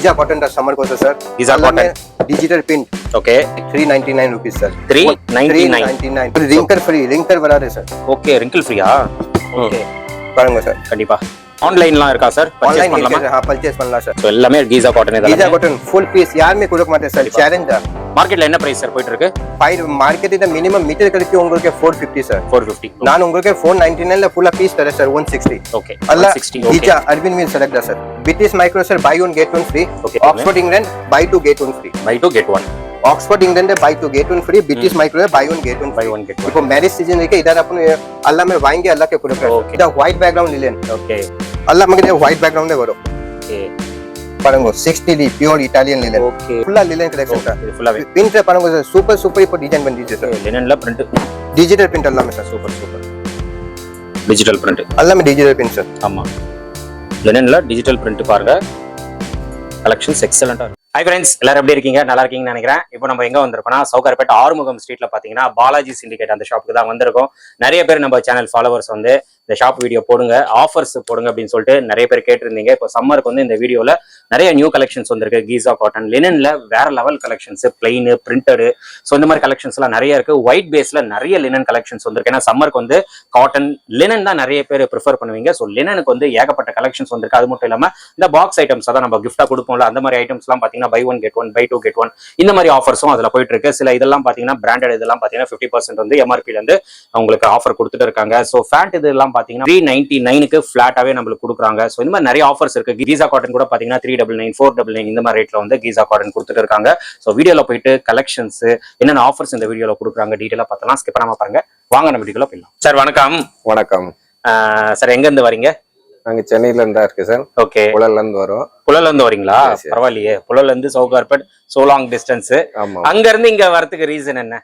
Giza cotton का summer को sir Giza cotton. Digital print okay three ninety nine rupees sir three ninety three nine ninety nine wrinkle free wrinkle बना रहे sir okay wrinkle ஃப்ரீயா okay பாருங்க sir கண்டிப்பா ஆன்லைன்லாம் இருக்கா sir online பண்ணலாமா purchase பண்ணலாம் சார் எல்லாமே கீசா காட்டன் தான் கீசா காட்டன் ஃபுல் பீஸ் யாருமே கொடுக்க மாட்டேன் சார் சேலஞ்ச் தான் மார்க்கெட்ல என்ன பிரைஸ் சார் போயிட்டு இருக்கு ஃபைவ் மார்க்கெட் இந்த மினிமம் மீட்டர் கழிச்சு உங்களுக்கு four fifty sir four fifty நான் உங்களுக்கு ஃபோர் நைன்டி நைன்ல ஃபுல்லா பீஸ் தரேன் சார் ஒன் சிக்ஸ்டி ஓகே அல்ல sixty Giza Arvind mill select தான் sir British micro sir buy one get one free okay Oxford England buy two get one free buy two get one Oxford England buy two get one free British micro buy one get one buy one get देखो marriage season है कि इधर अपन अल्लाह में वाएँगे अल्लाह के पूरे white background ले लें okay எல்லாம் நமக்கு ஒயிட் பேக்ரவுண்டே வரும் பாருங்க sixty T pure Italian linen okay ஃபுல்லா லினன் கலெக்ஷன் சார் ஃபுல்லாவே பிரிண்ட் பாருங்க சார் சூப்பர் சூப்பர் இப்ப டிசைன் பண்ணிச்சு சார் லினன்ல பிரிண்ட் டிஜிட்டல் பிரிண்ட் எல்லாமே sir super super digital print எல்லாமே டிஜிட்டல் பிரிண்ட் சார் ஆமா லினன்ல டிஜிட்டல் பிரிண்ட் பாருங்க கலெக்ஷன்ஸ் எக்ஸலண்டா ஹை ஃப்ரெண்ட்ஸ் எல்லாரும் எப்படி இருக்கீங்க நல்லா இருக்கீங்கன்னு நினைக்கிறேன். இப்போ நம்ம எங்க வந்திருக்கோம்னா சவுகார்பேட் ஆறுமுகம் ஸ்ட்ரீட்ல பாத்தீங்கன்னா பாலாஜி சிண்டிகேட் அந்த ஷாப்புக்கு தான் வந்திருக்கோம். நிறைய பேர் நம்ம சேனல் ஃபாலோவர்ஸ் வந்து இந்த ஷாப் வீடியோ போடுங்க ஆஃபர்ஸ் போடுங்க அப்படின்னு சொல்லிட்டு நிறைய பேர் கேட்டிருந்தீங்க. இப்போ சம்மருக்கு வந்து இந்த வீடியோல நிறைய நியூ கலெக்ஷன்ஸ் வந்திருக்கு. கீசா காட்டன் லினன்ல வேற level collections plain printed so இந்த மாதிரி கலெக்ஷன்ஸ் எல்லாம் நிறைய இருக்கு. ஒயிட் பேஸ்ல நிறைய லினன் கலெக்ஷன்ஸ் வந்திருக்கு. ஏன்னா சம்மருக்கு வந்து காட்டன் லினன் தான் நிறைய பேர் ப்ரிஃபர் பண்ணுவீங்க. ஸோ லினனுக்கு வந்து ஏகப்பட்ட கலெக்ஷன்ஸ் வந்திருக்கு. அது மட்டும் இல்லாம இந்த பாக்ஸ் ஐட்டம்ஸ் அதான் நம்ம கிஃப்டா கொடுப்போம்ல அந்த மாதிரி ஐட்டம்ஸ் எல்லாம் பாத்தீங்கன்னா buy one get one buy two get one இந்த மாதிரி ஆஃபர்ஸும் அதுல போயிட்டு இருக்கு. சில இதெல்லாம் பாத்தீங்கன்னா பிராண்டட் இதெல்லாம் பாத்தீங்கன்னா ஃபிஃப்டி பர்சன்ட் வந்து எம்ஆர்பில இருந்து உங்களுக்கு ஆஃபர் கொடுத்துட்டு இருக்காங்க. ஸோ ஃபேண்ட் இதெல்லாம் பாத்தீங்கன்னா த்ரீ நைன்டி நைனுக்கு ஃபிளாட்டாவே நம்மளுக்கு கொடுக்குறாங்க. ஸோ இந்த மாதிரி நிறைய ஆஃபர்ஸ் இருக்கு. கீசா காட்டன் கூட பாத்தீங்கன்னா three double nine four double nine இந்த மாதிரி ரேட்ல வந்து கீசா காட்டன் கொடுத்துட்டு இருக்காங்க. ஸோ வீடியோல போயிட்டு கலெக்ஷன்ஸ் என்னென்ன ஆஃபர்ஸ் இந்த வீடியோல கொடுக்குறாங்க டீட்டெயிலாக பார்த்தலாம். ஸ்கிப் பண்ணாம பாருங்க. வாங்க நம்ம வீடியோல போயிடலாம். சார் வணக்கம். வணக்கம். சார் எங்க இருந்து வரீங்க? நாங்க சென்னையில இருந்தா இருக்கு சார் ஓகே குழல்ல இருந்து வரோம் புழல்ல இருந்து வரீங்களா. பரவாயில்லையே. புழல்ல இருந்து சவுகார்பேட் சோ லாங் டிஸ்டன்ஸ் ஆமா. அங்க இருந்து இங்க வரதுக்கு ரீசன் என்ன?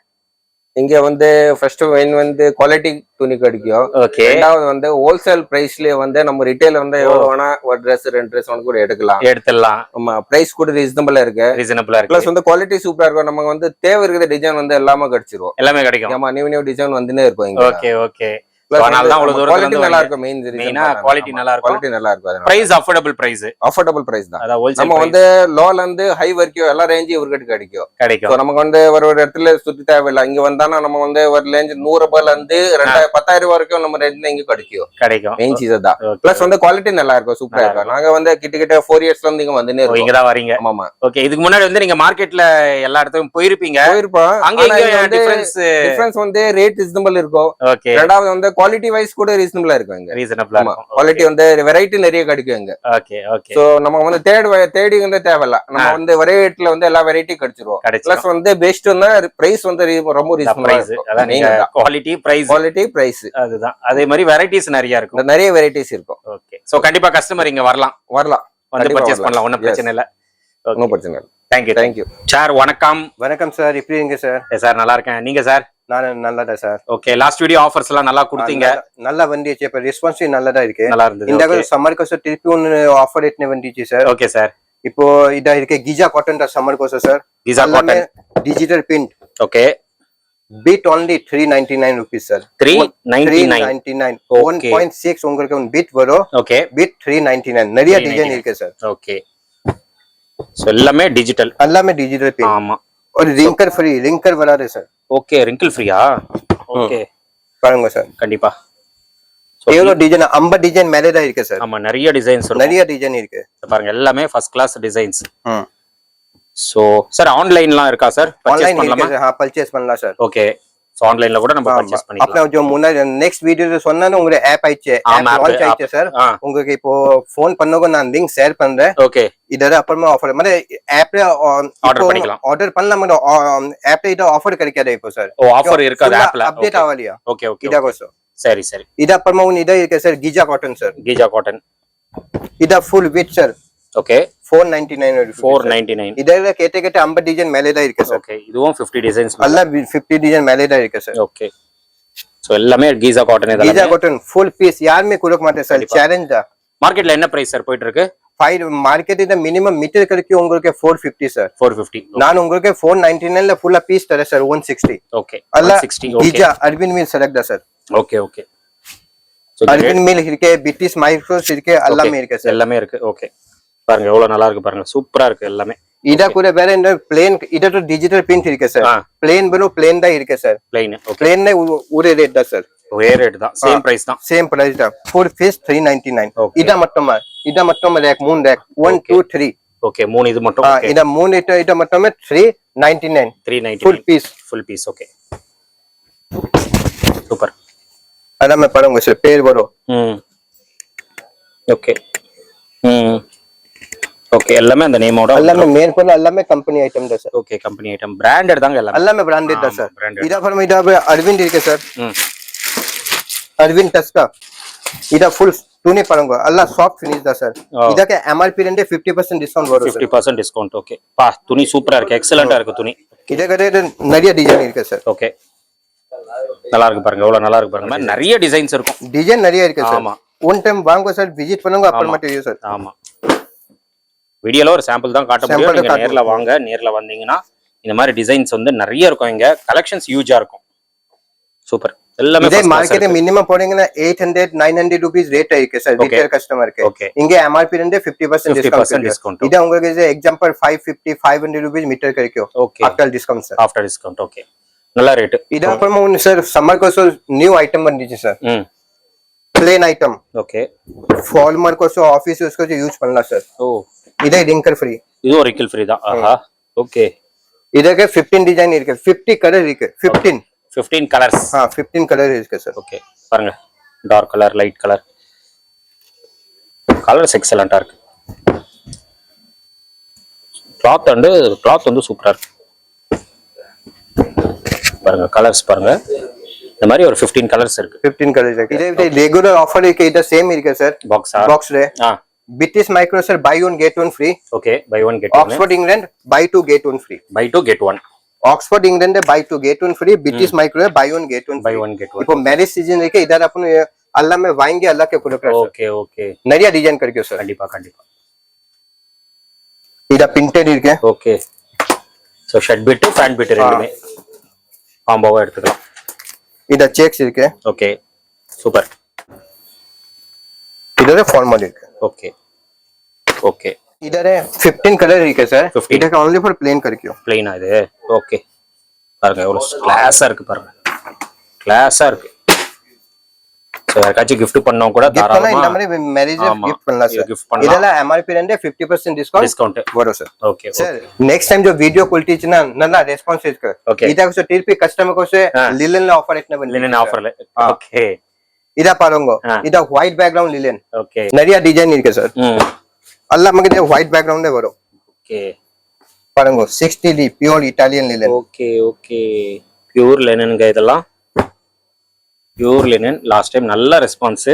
இங்க வந்து ஃபர்ஸ்ட் மெயின் வந்து குவாலிட்டி துணி கிடைக்கும் ஓகே ரெண்டாவது வந்து ஹோல்சேல் பிரைஸ்லயே வந்து நம்ம ரிட்டைல் வந்து எவ்வளவு வேணா ஒரு ட்ரெஸ் ரெண்டு ட்ரெஸ் ஒன்று கூட எடுக்கலாம். எடுத்துடலாம். ஆமா பிரைஸ் கூட ரீசனபிளா இருக்கு. ரீசனபிளா பிளஸ் இருக்கு வந்து குவாலிட்டி சூப்பரா இருக்கும். நமக்கு வந்து தேவை இருக்கிற டிசைன் வந்து எல்லாமே கிடைச்சிரும். எல்லாமே கிடைக்கும். ஆமா நியூ நியூ டிசைன் வந்துனே இருக்கும் ஓகே ஓகே அதனால வந்து தான் அவ்வளவு நல்லா. இருக்கும் மெயின் நல்லா இருக்கும். குவாலிட்டி நல்லா இருக்கும் price affordable price affordable price தான். நம்ம வந்து லோல இருந்து ஹை வரைக்கும் எல்லா ரேஞ்சும் இவர்கிட்ட கிடைக்கும். கிடைக்கும். நமக்கு வந்து ஒரு ஒரு இடத்துல சுத்தி தேவையில்லை. இங்க வந்தானா நம்ம வந்து ஒரு ரேஞ்ச் நூறு ரூபாய்ல இருந்து ரெண்டாயிரம் பத்தாயிரம் ரூபாய் வரைக்கும் நம்ம ரேஞ்ச்ல இங்க கிடைக்கும். கிடைக்கும். மெயின் சீசன் தான். பிளஸ் வந்து குவாலிட்டி நல்லா இருக்கும் சூப்பரா இருக்கும். நாங்க வந்து கிட்ட கிட்ட ஃபோர் இயர்ஸ்ல இருந்து இங்க இருக்கோம். இங்க தான் வரீங்க ஓகே இதுக்கு முன்னாடி வந்து நீங்க மார்க்கெட்ல எல்லா இடத்துக்கும் போயிருப்பீங்க. போயிருப்போம். அங்க வந்து டிஃபரன்ஸ் வந்து ரேட் ரீசனபிள் இருக்கும். ரெண்டாவது வந்து குவாலிட்டி வைஸ் கூட ரீசனபிளா இருக்கும் இங்க. ரீசனபிளா ஆமா. இருக்கும். குவாலிட்டி வந்து வெரைட்டி நிறைய கிடைக்கும் இங்க. ஓகே ஓகே சோ நம்ம வந்து தேடி வ- தேடி வந்து தேவையில்ல. நம்ம. வந்து ஒரே ரேட்ல வந்து எல்லா வெரைட்டி கிடைச்சிருவோம் பிளஸ் வந்து பெஸ்ட் பிரைஸ் வந்து ரொம்ப ரீசனபிளா அதான் நீங்க இருக்கும் குவாலிட்டி பிரைஸ் குவாலிட்டி பிரைஸ் அதுதான். அதே மாதிரி வெரைட்டிஸ் நிறைய இருக்கும். நிறைய வெரைட்டிஸ் இருக்கும். ஓகே சோ கண்டிப்பா கஸ்டமர் இங்க வரலாம். வரலாம். வந்து பர்ச்சேஸ். பண்ணலாம். ஒன்றும். பிரச்சனை இல்ல. ஒன்றும் பிரச்சனை இல்லை. தேங்க்யூ தேங்க்யூ சார் வணக்கம். வணக்கம் சார். எப்படி இருக்கீங்க சார்? சார் நல்லா இருக்கேன். நீங்க சார்? நான் நல்லதா sir. Okay last video offers எல்லாம் நல்லா கொடுத்தீங்க. நல்லா வந்துச்சு இப்ப ரெஸ்பான்ஸ் நல்லதா இருக்கு. நல்லா இருந்தது இந்த சம்மர் கோசம் திருப்பி ஒன்னு ஆஃபர் எட்டுனே வந்துச்சு சார். ஓகே சார் இப்போ இதா இருக்கு கிஜா காட்டன் தான் சம்மர் கோசம் sir. கிசா cotton digital print okay bit only three ninety nine rupees sir three ninety nine ninety nine Okay. One point six உங்களுக்கு ஒரு பிட் வரும். Okay bit three ninety nine நிறைய 399. Design இருக்கு சார் ஓகே ஸோ எல்லாமே digital எல்லாமே digital ஆமா. ஒரு wrinkle free wrinkle வராது சார் ஓகே ரிங்கிள் ஃப்ரீயா ஓகே பாருங்க சார் கண்டிப்பா எவ்வளோ டிசைன் ஐம்பது டிசைன் மேலே தான் இருக்கு சார் ஆமா நிறைய டிசைன்ஸ் நிறைய டிசைன் இருக்கு. பாருங்க எல்லாமே first class designs so sir ஆன்லைன்லாம் இருக்கா சார் ஆன்லைன் பண்ணலாமா? பர்ச்சேஸ் பண்ணலாம் சார் ஓகே సో ఆన్లైన్ లో కూడా நம்ம பர்ச்சேஸ் பண்ணிக்கலாம். அப்புறம் கொஞ்சம் முன்னாடி நெக்ஸ்ட் வீடியோல சொன்னானே உங்களுக்கு ஆப் ஆயிச்சு ஆப் லான்ச் ஆயிச்சு சார் உங்களுக்கு இப்போ ஃபோன் பண்ணவங்க நான் லிங்க் ஷேர் பண்றேன். ஓகே இதோட அப்புறமா ஆஃபர் மாதிரி ஆப்ல um, ஆர்டர் பண்ணிக்கலாம். ஆர்டர் பண்ணலாம் ஆப்ல um, இது ஆஃபர் கிடைக்காது இப்போ சார் ஓ ஆஃபர் இருக்காது ஆப்ல அப்டேட் ஆகலையா? ஓகே ஓகே இதா கோசம் சரி சரி. இது அப்புறமா உன் இதா இருக்கு சார் கீஜா காட்டன் சார் கீஜா காட்டன் இதா full weight sir okay four ninety nine four ninety nine இதில் கேட்ட கேட்ட ஐம்பது டிசைன் மேலே தான் இருக்கு சார் ஓகே இதுவும் ஃபிஃப்டி டிசைன்ஸ் எல்லாம் ஃபிஃப்டி டிசைன் மேலே தான் இருக்கு சார் ஓகே ஸோ எல்லாமே கீசா காட்டன் காட்டன் ஃபுல் பீஸ் யாருமே கொடுக்க மாட்டேன் சார். சேலஞ்ச் தான் மார்க்கெட்ல என்ன பிரைஸ் சார் போயிட்டு இருக்கு ஃபைவ் மார்க்கெட் இந்த மினிமம் மீட்டர் கிடைக்கும் உங்களுக்கு four fifty sir four fifty நான் உங்களுக்கு ஃபோர் நைன்டி நைன்ல ஃபுல்லா பீஸ் தரேன் சார் ஒன் சிக்ஸ்டி ஓகே அல்ல sixty Giza Arvind mill select தான் sir okay okay Arvind mill இருக்கு பிரிட்டிஷ் மைக்ரோஸ் இருக்கு எல்லாமே இருக்கு சார் எல்லாமே இருக்கு ஓகே பாருங்க எவ்வளவு நல்லா இருக்கு பாருங்க. சூப்பரா இருக்கு எல்லாமே. இத கூட வேற இந்த பிளேன் இதா டிஜிட்டல் பிரிண்ட் இருக்கு சார் பிளேன் வெறும் பிளேன் தான் இருக்கு சார் பிளேன் பிளேன் ஒரே ரேட் தான் சார் ஒரே ரேட் தான். சேம் பிரைஸ் தான். சேம் பிரைஸ் தான். Four piece three ninety nine இதா மட்டுமா? இதா மட்டும் ரேக் மூணு rack one two three okay மூணு இது மட்டும் இத மூணு இது இத மட்டுமே three ninety nine three ninety full piece full piece okay super அதான் பாருங்க சார் பேர் வரும். ஓகே ம். ஓகே எல்லாமே அந்த நேமோட எல்லாமே மேல் பண்ண எல்லாமே கம்பெனி ஐட்டம் தான் sir okay company item branded தாங்க எல்லாமே எல்லாமே பிராண்டட் தான் சார் branded. இத அப்புறம் இத அரவிந்த் இருக்கு சார் ம் ಅರವಿಂದ್ ಟಸ್ಕಾ ಇದ ಫುಲ್ ತುನಿ ಪರಂಗು ಅಲ್ಲ ಸಾಫ್ಟ್ ಫಿನಿಶ್ ದ ಸರ್ Oh. ಇದಕ್ಕೆ M R P ರೆಂಡೆ fifty percent discount ಬರುತ್ತೆ ஃபிஃப்டி பர்சன்ட் டிஸ்கவுண்ட் ஓகே பா துணி சூப்பரா இருக்கு எக்ஸலண்டா இருக்கு துணி ಇದಕ್ಕೆ நிறைய டிசைன் இருக்கு சார் ஓகே நல்லா இருக்கு பாருங்க எவ்வளவு நல்லா இருக்கு பாருங்க இந்த மாதிரி நிறைய டிசைன்ஸ் இருக்கும் டிசைன் நிறைய இருக்கு சார் ஆமா. ஒன் டைம் வாங்க சார் விசிட் பண்ணுங்க அப்புறம் ஆமா. மட்டும் யூஸ் சார் ஆமா வீடியோல ஒரு சாம்பிள் தான் காட்ட முடியும். தான் நீங்க காட்ட நேர்ல வாங்க நேர்ல வந்தீங்கன்னா இந்த மாதிரி டிசைன்ஸ் வந்து நிறைய இருக்கும் இங்க. கலெக்ஷன்ஸ் ஹியூஜா இருக்கும். சூப்பர் எல்லாமே இதே மார்க்கெட் மினிமம் போனீங்கன்னா eight hundred nine hundred rupees rate இருக்கு சார். ரிட்டேல் கஸ்டமருக்கு இங்க எம் ஆர் பி ரெண்டே ஃபிஃப்டி பர்சன்ட் 50% டிஸ்கவுண்ட் discount. இது உங்களுக்கு example five fifty five hundred rupees meter கிடைக்கும். Okay after discount sir after discount okay நல்ல rate இது அப்புறமா ஒன்று சார் சம்மர் கோசம் நியூ ஐட்டம் வந்துச்சு sir plain item okay formal கோசம் யூஸ் கோசம் யூஸ் பண்ணலாம் சார் ஓ. இதே ரிங்கிள் ஃப்ரீ இதுவும் ரிக்கல் ஃப்ரீ தான். ஆஹா. ஓகே இதுக்கு ஃபிஃப்டீன் டிசைன் இருக்கு. ஃபிஃப்டி கலர் இருக்கு. ஃபிஃப்டீன் ஃபிஃப்டீன் கலர்ஸ் ஆ ஃபிஃப்டீன் கலர் இருக்கு சார் ஓகே பாருங்க. Dark colour light colour colours எக்ஸலண்ட்டாக இருக்கு. கிளாத் அண்டு கிளாத் வந்து சூப்பராக இருக்கு. பாருங்க கலர்ஸ் பாருங்க. இந்த மாதிரி ஒரு ஃபிஃப்டீன் கலர்ஸ் இருக்கு. ஃபிஃப்டீன் கலர்ஸ் இருக்கு. இதே ரெகுலர் ஆஃபர் இருக்கு இதை சேம் இருக்கு சார் பாக்ஸ் பாக்ஸ்ல ஆ. British Microsoft buy one get one free. Okay, buy one get one. Oxford England buy two get one free. Buy two get one. Oxford England है buy two get one free British micro है buy one get one buy one get one இப்போ marriage season இருக்கு இதார अपन அல்லாஹ் மே வாங்கி அல்லாஹ் கே கொடுக்கற ஓகே ஓகே நிறைய டிசைன் कंडीपा சார் கண்டிப்பா கண்டிப்பா இதா பிரிண்டட் இருக்கு okay so shirt bit pant bit ரெண்டுமே காம்போவா எடுத்துக்கலாம் इधर செக்ஸ் इरके. ஓகே சூப்பர் ಇದಾರೆ ಫಾರ್ಮ್ ಮಾಡಿರ್ತಾರೆ ಓಕೆ ಓಕೆ ಇದಾರೆ ಫಿಫ್ಟೀನ್ ಕಲರ್ ಇದೆ ಸರ್ ಇದಕ್ಕೆ ಓನ್ಲಿ ಫಾರ್ ಪ್ಲೇನ್ ಕರಿಕ್ಯೋ ಪ್ಲೇனா இது ஓகே பாருங்க எவ்வளவு கிளாஸா இருக்கு பாருங்க கிளாஸா இருக்கு சோ யாருக்காச்சும் கிஃப்ட் பண்ணோம் கூட தாராளமா இந்த மாதிரி மேரேஜ் கிஃப்ட் பண்ணலாம் சார் கிஃப்ட் பண்ணலாம் இதெல்லாம் எம்ஆர்பி ரெண்டு 50% டிஸ்கவுண்ட் டிஸ்கவுண்ட் வரும் sir okay sir next time जो वीडियो क्वालिटी इतना நல்லா ரெஸ்பான்ஸ் இருக்கு இதாக்கு சோ டிபி கஸ்டமர் கோசே லிலன் ஆஃபர் இட்னா லிலன் ஆஃபர்ல ஓகே இதா பாருங்க. இதா ஒயிட் பேக்ரவுண்ட் இல்லையன் நிறைய டிசைன் இருக்கு சார் எல்லாம் நமக்கு ஒயிட் பேக்ரவுண்டே வரும். ஓகே பாருங்க sixty D pure Italian linen okay okay pure லினனுங்க இதெல்லாம். பியூர் லினன் லாஸ்ட் டைம் நல்ல ரெஸ்பான்ஸ்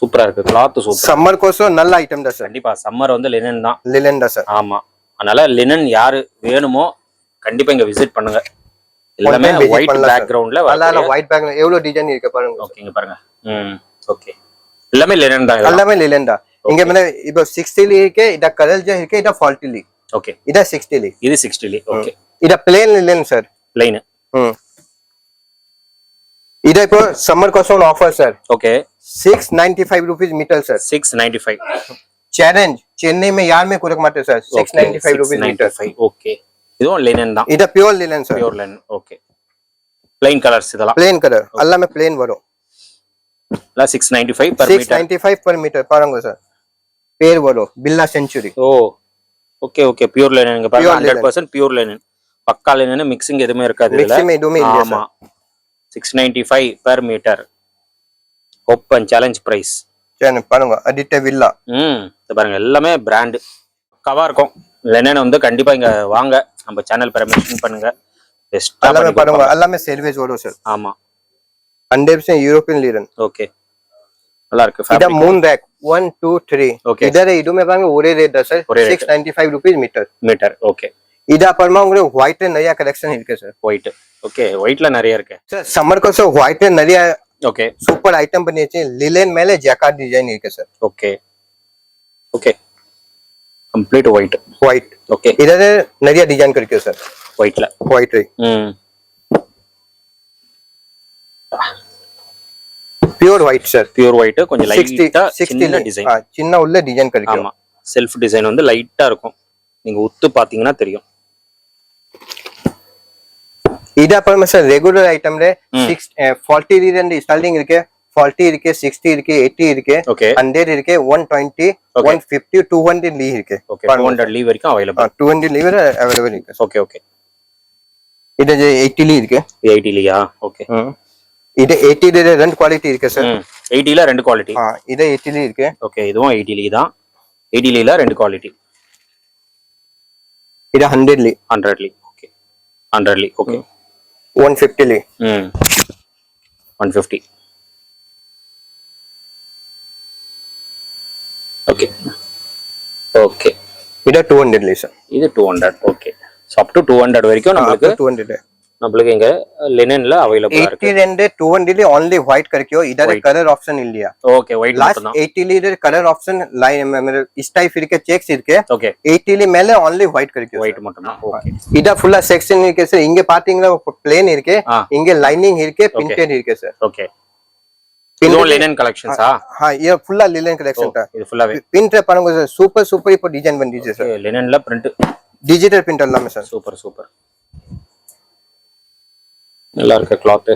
சூப்பரா இருக்கு. கிளாத் சூப்பர் சம்மர் கோசம் நல்ல ஐட்டம் தான் சார் கண்டிப்பா சம்மர் வந்து லினன் தான். லினன் தான் சார் ஆமா. அதனால லினன் யாரு வேணுமோ கண்டிப்பா இங்க விசிட் பண்ணுங்க. எல்லாமே ஒயிட் பேக்ரவுண்ட்ல அதால ஒயிட் பேக் எவ்வளவு டிசைன் இருக்கு பாருங்க ஓகேங்க பாருங்க ம் ஓகே எல்லாமே லினன் தான் எல்லாமே லினன் தான் இங்க மேல இப்போ 60 லி இருக்கு இத கலர் ஜா இருக்கு இத ஃபால்ட்டி லி ஓகே இத 60 லி இது 60 லி ஓகே இத ப்ளேன் லினன் சார் ப்ளேன் ம் இத இப்போ summer कॉस्टोन offer sir okay six ninety five rupees metre sir six ninety five challenge Chennai में यार में कुरक माटे sir six ninety five rupees okay இதுவும் லினன் தான். இது pure linen sir pure linen okay plain colours இதெல்லாம். பிளைன் கலர் எல்லாமே பிளைன் வரும். எல்லாம் six ninety five per six ninety five per metre பாருங்க சார் பேர் வரும். பில்லா century oh okay okay pure linen பாருங்க. ஹண்ட்ரட் பர்சன்ட் பியூர் லைனன் பக்கா லைனன் மிக்ஸிங் எதுவுமே இருக்காது மிக்சிங் எதுவுமே ஆமா. Six ninety five per metre open challenge price பாருங்க. அடிட்ட வில்லா ம் பாருங்க. எல்லாமே பிராண்டு கவா இருக்கும். லெனன் வந்து கண்டிப்பா இங்க வாங்க. நம்ம சேனல் பேரை மென்ஷன் பண்ணுங்க. பெஸ்ட்டாக எல்லாமே பாருங்க. எல்லாமே சேல்வேஜ் வரும் சார் ஆமா. Hundred percent European linen okay நல்லா இருக்கு. இதான் மூன் rack one two three okay இதர இதுவுமே பாருங்க ஒரே ரேட் தான் sir six ninety five rupees metre metre okay இது அப்புறமா உங்களுக்கு ஒயிட் நிறைய கலெக்ஷன் இருக்கு சார் ஒயிட் ஓகே ஒயிட்ல நிறைய இருக்கு. சார் சம்மருக்கு சார் ஒயிட் நிறைய ஓகே சூப்பர் ஐட்டம் பண்ணி வச்சு லிலன் மேல ஜக்கார்ட் டிசைன் இருக்கு sir okay okay complete white white okay இதாவது நிறைய டிசைன் கிடைக்கும் sir ஒயிட்ல white pure white sir pure white கொஞ்சம் லைட்டா சின்ன டிசைன் சின்ன உள்ள டிசைன் கிடைக்கும் ஆமா. செல்ஃப் டிசைன் வந்து லைட்டா இருக்கும். நீங்க உத்து பாத்தீங்கன்னா தெரியும். இது அப்புறமா சார் ரெகுலர் ஐட்டம்ல சிக்ஸ் ஃபார்ட்டி இருந்து ஸ்டார்டிங் இருக்கு. ஃபார்ட்டி இருக்கு சிக்ஸ்டி இருக்கு எயிட்டி இருக்கு ஹண்ட்ரட் இருக்கு one twenty. One fifty two hundred lea இருக்கு. டூ ஹண்ட்ரட் லீவ் வரைக்கும் available two hundred lea available இருக்கு. ஓகே ஓகே இது எயிட்டி லீ இருக்கு. எயிட்டிலியா ஓகே இது எயிட்டி ரெண்டு குவாலிட்டி இருக்கு சார் எயிட்டில ரெண்டு குவாலிட்டி இது எயிட்டி லீ இருக்கு. ஓகே இதுவும் எயிட்டிலி தான். எயிட்டிலில ரெண்டு குவாலிட்டி இது ஹண்ட்ரட் லீ ஹண்ட்ரட்லி ஓகே ஹண்ட்ரட்லி ஓகே ஒன் ஃபிஃப்டி லீ ம். ஒன் ஃபிஃப்டி ஓகே ఓకే இதான் டூ ஹண்ட்ரட்ல சார் இது two hundred okay so up to two hundred வரைக்கும் நம்மளுக்கு டூ ஹண்ட்ரட் நம்மளுக்கு இங்க லெனன்ல அவைலபிள் இருக்கு 80 ரெண்டு 200 ல only white கரக்கியோ இதர கலர் ஆப்ஷன் இல்லையா ஓகே ஒயிட் மட்டும் தான் 80 colour option line is type இருக்க செக்ஸ் இருக்கு ஓகே 80 ல மேல only white கரக்கியோ ஒயிட் மட்டும் தான் இத ஃபுல்லா செக்ஷன் இருக்கு சார் இங்க பாத்தீங்கன்னா பிளேன் இருக்கு இங்க லைனிங் இருக்கு பிரிண்டட் இருக்கு சார் ஓகே இதுவும் லினன் கலெக்ஷன்ஸா ஹா இது ஃபுல்லா லினன் கலெக்ஷன் இது ஃபுல்லாவே பிரிண்ட் பண்ணுங்க சார் சூப்பர் சூப்பர் இப்போ டிசைன் பண்ணி சார் லினன்ல பிரிண்ட் டிஜிட்டல் பிரிண்ட் எல்லாமே சார் சூப்பர் சூப்பர் நல்லா இருக்கு கிளாத்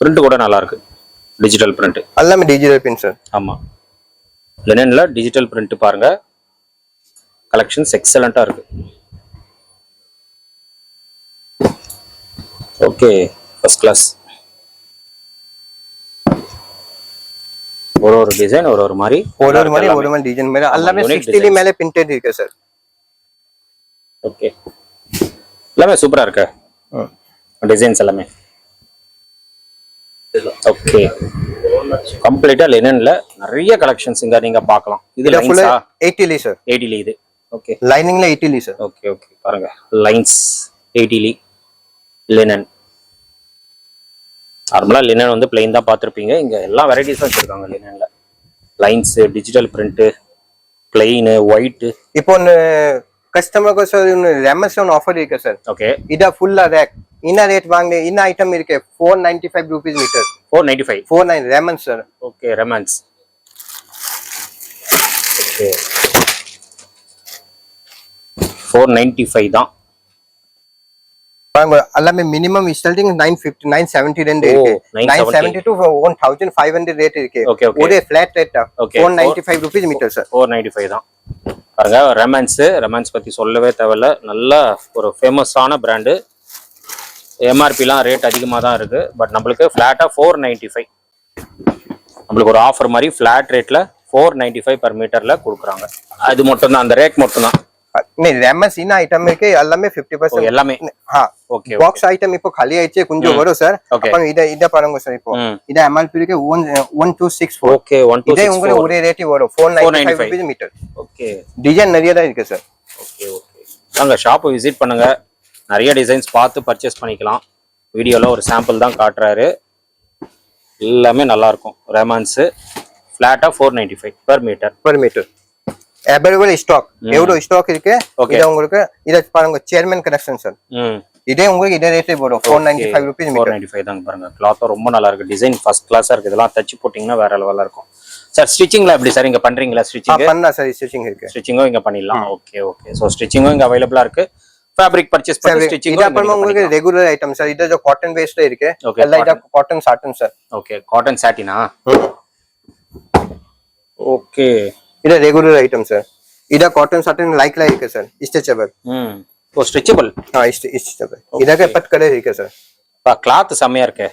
பிரிண்ட் கூட நல்லா இருக்கு டிஜிட்டல் பிரிண்ட் எல்லாமே டிஜிட்டல் பிரிண்ட் சார் ஆமா. லினன்ல டிஜிட்டல் பிரிண்ட் பாருங்க. கலெக்ஷன்ஸ் எக்ஸலண்டா இருக்கு. ஓகே ஃபர்ஸ்ட் கிளாஸ் ஒரு ஒரு டிசைன் ஒரு ஒரு மாதிரி ஒரு ஒரு மாதிரி ஒரு மாதிரி டிசைன் மேல எல்லாமே unique சிக்ஸ்டி மேல பிரிண்டட் இருக்கு சார் ஓகே எல்லாமே சூப்பரா இருக்கு. டிசைன்ஸ் எல்லாமே. ஓகே கம்ப்ளீட்டா லினன்ல நிறைய கலெக்ஷன்ஸ் இங்க நீங்க பார்க்கலாம். இது இது ஃபுல்லா லைன்ஸா எயிட்டி லீ சார் எயிட்டிலி இது. Okay லைனிங்ல eighty lea sir okay okay பாருங்க. லைன்ஸ் எயிட்டிலி லினன் நார்மலா லினன் வந்து பிளெயின் தான் பார்த்துருப்பீங்க. இங்க எல்லா வெரைட்டிஸும் வச்சிருக்காங்க லினன்ல lines digital print plain white இப்போ ஒன்று கஸ்டமருக்கு சார் ஒன்று ஒன்று ஆஃபர் இருக்கு சார் ஓகே இதா ஃபுல்லா ரேக் என்ன ரேட் வாங்க என்ன ஐட்டம் இருக்கு? Four ninety five rupees metre four ninety five four nine ரெமன் sir okay ரெமன்ஸ் okay four ninety five தான். எல்லாமே minimum starting nine fifty nine seventy ரெண்டு இருக்கு. 970. Nine seventy to one thousand five hundred rate இருக்கு. ஒரே flat rate Okay. Four ninety five rupees metre sir four ninety five தான். பாருங்க ரெமன்ஸ் ரெமன்ஸ் பத்தி சொல்லவே தேவையில்ல. நல்ல ஒரு ஃபேமஸான பிராண்டு எம்ஆர்பிலாம் ரேட் அதிகமாக தான் இருக்கு. பட் நம்மளுக்கு ஃப்ளாட்டாக ஃபோர் நைன்டி ஃபைவ் நம்மளுக்கு ஒரு ஆஃபர் மாதிரி ஃப்ளாட் ரேட்ல ஃபோர் நைன்டி ஃபைவ் பர் மீட்டர்ல கொடுக்குறாங்க. அது மட்டும் தான் அந்த ரேக் மட்டும் தான் ரெமஸ் என்ன ஐட்டம் இருக்கு எல்லாமே ஃபிஃப்டி ஓ, பர்சன்ட் எல்லாமே ಹಾ ஓகே ಬಾಕ್ಸ್ ಐಟಮ್ ಇಪ್ಪ ಖಾಲಿ ಐತೆ ಕುಂಜು ಬರೋ ಸರ್ Okay. ಅಪ್ಪ ಇದ ಇದ ಪರಂಗು ಸರ್ ಇಪ್ಪ ம் ಇದ M R P one one two six four okay one two இதே உங்களுக்கு ஒரே ரேட்டி வரும் four ninety five 495. Rupees metre okay design நிறைய தான் இருக்கு சார் ஓகே ஓகே வாங்க ஷாப்பை விசிட் பண்ணுங்க நிறைய டிசைன்ஸ் பார்த்து பர்ச்சேஸ் பண்ணிக்கலாம் வீடியோவில் ஒரு சாம்பிள் தான் காட்டுறாரு எல்லாமே நல்லா இருக்கும் ரெமான்ஸு ஃப்ளாட்டாக four ninety five per metre per metre available stock எவ்வளோ ஸ்டாக் இருக்கு. இது உங்களுக்கு இத பாருங்க சேர்மன் கனெக்ஷன் சார் இதே உங்களுக்கு இதே ரேட்டே வரும் four ninety five rupees four ninety five தாங்க பாருங்க. கிளாத்தும் ரொம்ப நல்லா இருக்கு. டிசைன் ஃபர்ஸ்ட் கிளாஸாக இருக்குது இதெல்லாம் தச்சு போட்டிங்கன்னா வேற லெவலில் இருக்கும். சார் ஸ்டிச்சிங்ல எப்படி சார் இங்கே பண்ணுறீங்களா ஸ்டிச்சிங் பண்ணலாம் சார் ஸ்டிச்சிங் இருக்கு. ஸ்டிச்சிங்கும் இங்கே பண்ணிடலாம். ஓகே ஓகே ஸோ ஸ்டிச்சிங்கும் இங்கே அவைலபிளாக இருக்கு. ஃபேப்ரிக் பர்ச்சேஸ் பண்ணி இது ஸ்டிச்சிங்கும் அப்புறமா உங்களுக்கு ரெகுலர் ஐட்டம் சார் இது காட்டன் பேஸ்ல இருக்கு. Okay, எல்லாம் இத cotton satin sir okay cotton சாட்டினா okay এটা ரெகுலர் ஐட்டம் சார் এটা cotton satin like like sir sir stretchable ம். ஓ ஸ்ட்ரெச்சபிள் ஆ ஸ்ட்ரெச்சபிள் இதாக பட் கடை இருக்கு சார் பா கிளாத் செமையா இருக்கு.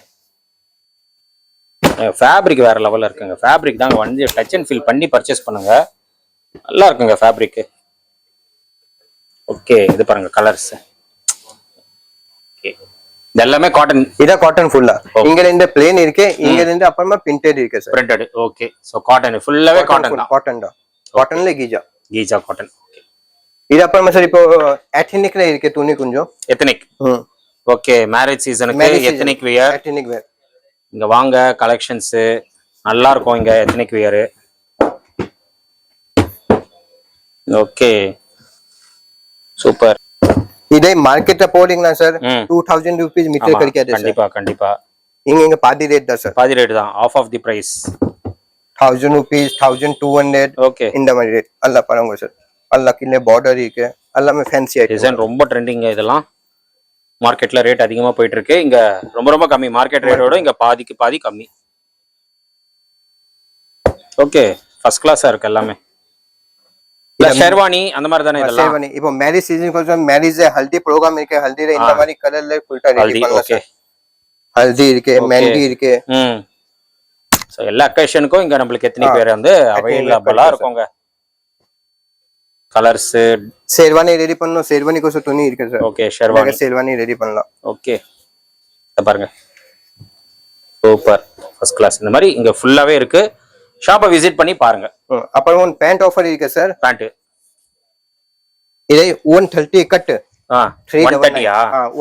ஃபேப்ரிக் வேற லெவல்ல இருக்குங்க. ஃபேப்ரிக் தாங்க வந்து டச் அண்ட் ஃபீல் பண்ணி பர்ச்சேஸ் பண்ணுங்க. நல்லா இருக்குங்க ஃபேப்ரிக் ஓகே இது பாருங்க கலர்ஸ் ஓகே எல்லாமே காட்டன் இதா காட்டன் ஃபுல்லா இங்க இருந்து பிளேன் இருக்கு இங்க இருந்து அப்புறமா பிரிண்டட் இருக்கு sir printed okay so cotton ஃபுல்லாவே காட்டன் காட்டன் தான். காட்டன்ல கீஜா கீஜா காட்டன் இது அப்புறமா சார் இப்போ எத்தனிக்ல இருக்கு துணி கொஞ்சம் எத்தனிக் ஓகே மேரேஜ் சீசனுக்கு எத்தனிக் வியர் எத்தனிக் வியர் இங்க வாங்க கலெக்ஷன்ஸ் நல்லா இருக்கும் இங்க எத்தனிக் வியர் ஓகே சூப்பர் இதே மார்க்கெட்ல போறீங்களா sir two thousand rupees metre கிடைக்காது கண்டிப்பா கண்டிப்பா. இங்க இங்க பாதி ரேட் தான் சார் பாதி ரேட் தான். Half of the price thousand rupees thousand two hundred okay இந்த மாதிரி ரேட் அல்ல பாருங்க சார் அல்ல கீழே பார்டர் இருக்கு. எல்லாமே ஃபேன்சி டிசைன் ரொம்ப ட்ரெண்டிங் இதெல்லாம். மார்க்கெட்ல ரேட் அதிகமா போயிட்டு இருக்கு இங்க ரொம்ப ரொம்ப கம்மி. மார்க்கெட் ரேட்டோட இங்க பாதிக்கு பாதி கம்மி. ஓகே ஃபர்ஸ்ட் கிளாஸா இருக்கு எல்லாமே. ஷெர்வானி அந்த மாதிரி தானே இதெல்லாம்? சேவனி இப்போ மேரேஜ் சீசன் கொஞ்சம் மேரேஜ் ஹல்தி ப்ரோக்ராம் இருக்கு. ஹல்தில இந்த மாதிரி கலர்ல ஃபுல்டா ரெடி ஹல்தி சார் ஹல்தி இருக்கு. மெஹந்தி இருக்கு. ஸோ எல்லா அக்கேஷனுக்கும் இங்கே நம்மளுக்கு எத்தனை பேர் வந்து அவைலபிளாக இருக்கோங்க கலர்ஸ் ஷெர்வானி ரெடி பண்ணணும். ஷெர்வானி கொஞ்சம் துணி இருக்கு sir okay sherwani sherwani ready பண்ணலாம். ஓகே பாருங்க. சூப்பர் ஃபர்ஸ்ட் கிளாஸ் இந்த மாதிரி இங்க ஃபுல்லாவே இருக்கு. ஷாப்பை விசிட் பண்ணி பாருங்க. அப்புறம் ஒன் பேண்ட் ஆஃபர் இருக்கு சார் பேண்ட் இதே one thirty cut three double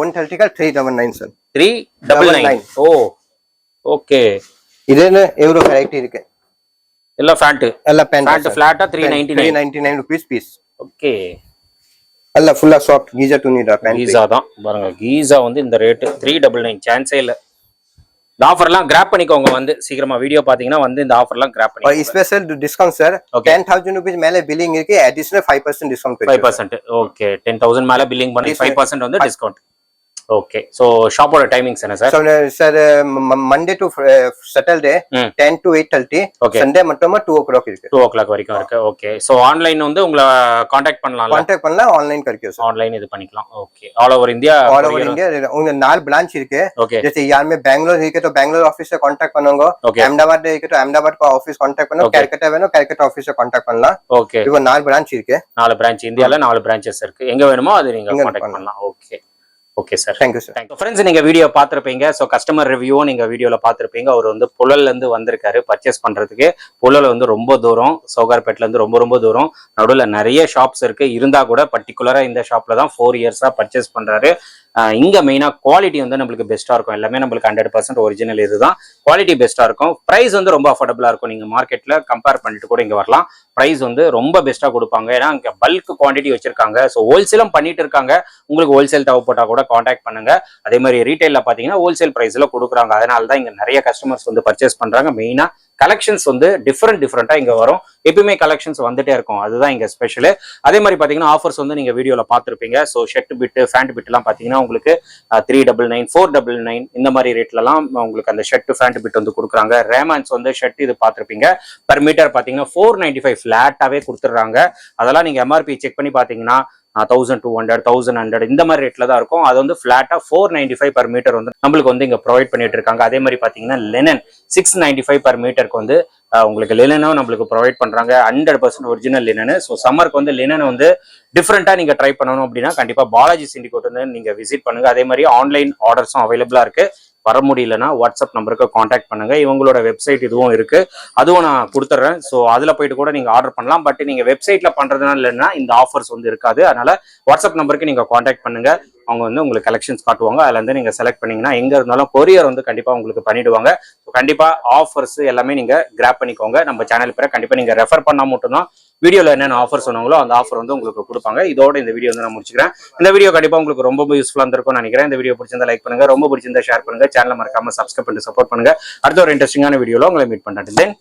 one thirty cut three double nine sir three double nine oh okay இது என்ன எவ்வளோ வெரைட்டி இருக்கு எல்லாம் ஃபேண்ட் எல்லாம் பேண்ட் ஃபேண்ட் ஃபிளாட்டா 399 ரூபீஸ் பீஸ் ஓகே அல்ல ஃபுல்லா சாஃப்ட் கீசா துணிடா பேண்ட் கீசா தான் பாருங்க கீசா வந்து இந்த ரேட்டு த்ரீ டபுள் நைன் சான்ஸே இல்ல. இந்த ஆஃபர்லாம் கிராப் பண்ணிக்கோங்க வந்து. சீக்கிரமா வீடியோ பாத்தீங்கன்னா வந்து இந்த ஆஃபர்லாம் கிராப் பண்ணி special discount sir ten thousand rupees மேல பில்லிங் இருக்கு. Additional five percent discount five percent okay ten thousand மேலே பில்லிங் பண்ணி ஃபைவ் பர்சன்ட் வந்து டிஸ்கவுண்ட் ஓகே சோ ஷாப்போட டைமிங்ஸ் என்ன sir sir Monday to Saturday ten to eight thirty okay Sunday மட்டுமா two o'clock இருக்கு. Two o'clock வரைக்கும் இருக்கு. Okay so online வந்து உங்களை காண்டாக்ட் பண்ணலாம் காண்டாக்ட் பண்ணலாம் ஆன்லைன் கிடைக்கும் ஆன்லைன் இது பண்ணிக்கலாம். Okay all over India all over India உங்க நாலு பிரான்ச் இருக்கு. ஓகே जैसे யாருமே பெங்களூர் இருக்கு तो பெங்களூர் ஆஃபீஸ் காண்டாக்ட் பண்ணுங்க. ஓகே அஹமதாபாத் இருக்கு तो அஹமதாபாத் का ऑफिस कांटेक्ट பண்ணுங்க. கல்கத்தா வேணும் கல்கத்தா ஆஃபீஸ் காண்டாக்ட் பண்ணலாம். ஓகே இப்போ நாலு பிரான்ச் இருக்கு. நாலு பிரான்ச் இந்தியால நாலு பிரான்ச்சஸ் இருக்கு. எங்க வேணுமோ அது நீங்க காண்டாக்ட் பண்ணலாம். Okay okay sir thank you sir friends நீங்க வீடியோ பார்த்திருப்பீங்க. ஸோ கஸ்டமர் ரிவ்யூவும் நீங்க வீடியோல பார்த்திருப்பீங்க. அவர் வந்து புழல்ல இருந்து வந்திருக்காரு பர்ச்சேஸ் பண்றதுக்கு. புழல் வந்து ரொம்ப தூரம் சௌகார்பேட்ல இருந்து ரொம்ப ரொம்ப தூரம். நடுவில் நிறைய ஷாப்ஸ் இருக்கு. இருந்தா கூட பர்டிகுலரா இந்த ஷாப்ல தான் ஃபோர் இயர்ஸா பர்ச்சேஸ் பண்றாரு. ஆஹ் இங்கே மெயினாக குவாலிட்டி வந்து நம்மளுக்கு பெஸ்ட்டாக இருக்கும். எல்லாமே நம்மளுக்கு ஹண்ட்ரட் பர்சன்ட் ஒரிஜினல் இதுதான். குவாலிட்டி பெஸ்ட்டாக இருக்கும். ப்ரைஸ் வந்து ரொம்ப அஃபோர்டபுளாக இருக்கும். நீங்கள் மார்க்கெட்டில் கம்பேர் பண்ணிட்டு கூட இங்கே வரலாம். ப்ரைஸ் வந்து ரொம்ப பெஸ்ட்டாக கொடுப்பாங்க. ஏன்னா இங்கே பல்க் குவாண்டிட்டி வச்சிருக்காங்க. ஸோ ஹோல்சேலும் பண்ணிட்டு இருக்காங்க. உங்களுக்கு ஹோல்சேல் தேவைப்பட்டால் கூட காண்டாக்ட் பண்ணுங்க. அதே மாதிரி ரீட்டைல்ல பார்த்தீங்கன்னா ஹோல்சேல் ப்ரைஸில் கொடுக்குறாங்க. அதனால தான் இங்கே நிறைய கஸ்டமர்ஸ் வந்து பர்ச்சேஸ் பண்ணுறாங்க மெயினாக கலெக்ஷன்ஸ் வந்து டிஃப்ரெண்ட் டிஃப்ரெண்ட்டாக இங்கே வரும். எப்பயுமே கலெக்ஷன்ஸ் வந்துட்டே இருக்கும். அதுதான் இங்கே ஸ்பெஷலு அதே மாதிரி பார்த்தீங்கன்னா ஆஃபர்ஸ் வந்து நீங்கள் வீடியோவில் பார்த்துருப்பீங்க. ஸோ ஷர்ட் பிட்டு ஃபேண்ட் பிட்லாம் பார்த்தீங்கன்னா உங்களுக்கு three double nine four double nine இந்த மாதிரி ரேட்லலாம் உங்களுக்கு அந்த ஷர்ட் ஃபேண்ட் பிட் வந்து கொடுக்குறாங்க. ரேமான்ஸ் வந்து ஷர்ட் இது பார்த்துருப்பீங்க. பர் மீட்டர் பாத்தீங்கன்னா ஃபோர் நைன்டி ஃபைவ் ஃப்ளாட்டாகவே கொடுத்துட்றாங்க. அதெல்லாம் நீங்க எம்ஆர்பி செக் பண்ணி பாத்தீங்கன்னா thousand two hundred thousand hundred இந்த மாதிரி ரேட்ல தான் இருக்கும். அது வந்து ஃபிளாட்டா four ninety five per metre வந்து நம்மளுக்கு வந்து இங்க ப்ரொவைட் பண்ணிட்டு இருக்காங்க. அதே மாதிரி பாத்தீங்கன்னா linen six ninety five per மீட்டருக்கு வந்து உங்களுக்கு லினனும் நம்மளுக்கு ப்ரொவைட் பண்றாங்க. Hundred percent original linen so சம்மருக்கு வந்து லினன் வந்து டிஃப்ரெண்டா நீங்க ட்ரை பண்ணணும் அப்படின்னா கண்டிப்பா பாலாஜி சிண்டிகோட் வந்து நீங்க விசிட் பண்ணுங்க. அதே மாதிரி ஆன்லைன் ஆர்டர்ஸும் அவைலபிளா இருக்கு. வர முடியலன்னா வாட்ஸ்அப் நம்பருக்கு காண்டாக்ட் பண்ணுங்கள் இவங்களோட வெப்சைட் இதுவும் இருக்குது அதுவும் நான் கொடுத்துட்றேன் ஸோ அதில் போயிட்டு கூட நீங்கள் ஆர்டர் பண்ணலாம். பட் நீங்கள் வெப்சைட்டில் பண்ணுறதுனால இல்லைன்னா இந்த ஆஃபர்ஸ் வந்து இருக்காது. அதனால் வாட்ஸ்அப் நம்பருக்கு நீங்கள் காண்டாக்ட் பண்ணுங்க. அவங்க வந்து உங்களுக்கு கலெக்ஷன்ஸ் காட்டுவாங்க. அதுலேருந்து நீங்கள் செலக்ட் பண்ணீங்கன்னா எங்கே இருந்தாலும் கொரியர் வந்து கண்டிப்பாக உங்களுக்கு பண்ணிவிடுவாங்க ஸோ கண்டிப்பாக ஆஃபர்ஸ் எல்லாமே நீங்கள் கிராப் பண்ணிக்கோங்க. நம்ம சேனல் பேரை கண்டிப்பாக நீங்கள் ரெஃபர் பண்ணால் மட்டும்தான் வீடியோவில் என்னென்ன ஆஃபர் சொன்னாங்களோ அந்த ஆஃபர் வந்து உங்களுக்கு கொடுப்பாங்க. இதோட இந்த வீடியோ வந்து நான் முடிச்சுக்கிறேன். இந்த வீடியோ கண்டிப்பாக உங்களுக்கு ரொம்ப யூஸ்ஃபுல்லாக இருந்திருக்கும்னு நினைக்கிறேன். இந்த வீடியோ பிடிச்சிருந்தா லைக் பண்ணுங்க. ரொம்ப பிடிச்சிருந்தா ஷேர் பண்ணுங்க. சேனலை மறக்காம சப்ஸ்கிரைப் பண்ணி சப்போர்ட் பண்ணுங்க. அடுத்த ஒரு இன்ட்ரெஸ்டிங்கான வீடியோவில் உங்களை மீட் பண்றேன். தென்